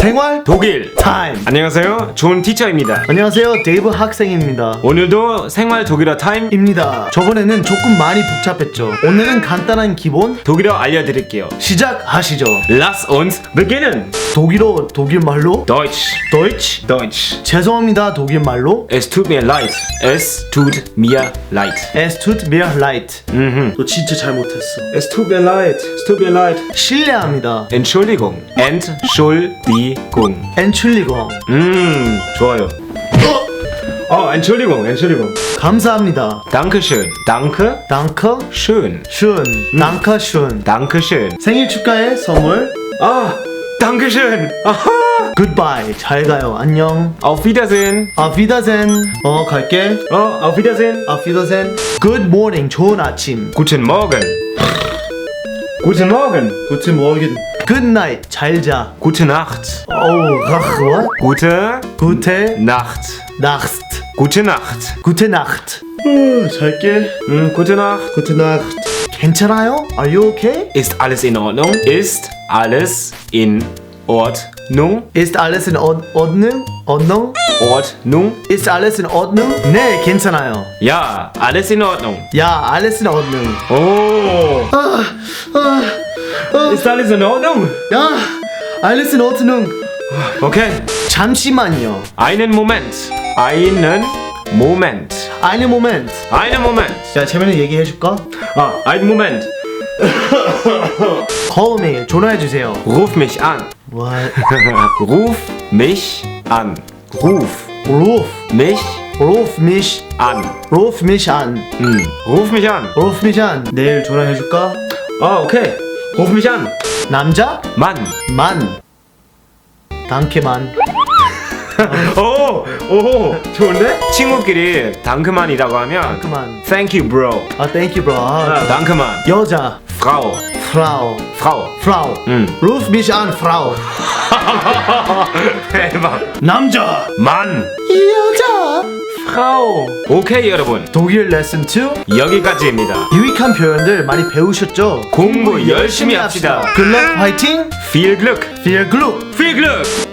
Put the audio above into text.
생활 독일 타임. 안녕하세요 존 티처입니다 안녕하세요, 데이브 학생입니다. 오늘도 생활 독일어 타임 입니다. 저번에는 조금 많이 복잡했죠. 오늘은 간단한 기본 독일어 알려드릴게요 시작하시죠. Lass uns beginnen 독일어 독일 말로 Deutsch Deutsch. Deutsch 죄송합니다 독일 말로 Es tut mir leid Es tut mir leid Es tut mir leid. mhm. 너 진짜 잘못했어. Es tut mir leid Es tut mir leid 실례합니다. Entschuldigung Entschuldigung 엔출리공. 음 좋아요 어 Entschuldigung Entschuldigung 감사합니다. Dankeschön Danke Danke schön schön. Danke schön. Dankeschön 생일 축하해 선물. 아 Dankeschön 아하 Goodbye. 잘 가요. 안녕. Auf Wiedersehen Auf Wiedersehen. 어 갈게. 어 Auf Wiedersehen Auf Wiedersehen. Good morning. 좋은 아침. Guten Morgen. Guten Morgen. Guten Morgen. Good night. 잘 자. Gute Nacht. Oh, ach, what? Gute Gute Nacht. Nacht. Gute Nacht. Gute Nacht. 어, 잘게. Hm, gute Nacht. Gute Nacht. 괜찮아요? Are you okay? Ist alles in Ordnung? Ist alles in Ordnung? Ist alles in Ord Ordnung? Ordnung? Ordnung? Ist alles in Ordnung? 네, 괜찮아요. Ja, alles in Ordnung. Ja, alles in Ordnung. Oh. Ist alles in Ordnung? 야, alles in Ordnung. Okay. 잠시만요. Einen Moment. Einen Moment. Einen Moment. Einen Moment. 야, 재민이 얘기해 줄까? Ah, einen Moment. 거음에 전화해 주세요. Ruf mich an. What? Ruf mich an. Ruf Ruf. mich Ruf mich. an. Ruf mich an. 음, ruf mich an. Ruf mich an. 내일 전화해 줄까? 아, 오케이. An. 남자? Mann. 만. 단케만. 오, 오, 좋은데? 친구끼리 당크만이라고 하면 그만. Thank you, bro. 아, thank you, bro. 아, 당크만. 여자. Frau. Frau. Frau. Frau. 음. Ruf mich an, Frau. 대박. 남자. Mann. 여자. Frau. 오케이, 여러분. 독일 레슨 2 여기까지입니다. 유익한 표현들 많이 배우셨죠? 공부 열심히 합시다. Luck, 화이팅! Viel Glück. Viel Glück! Viel Glück.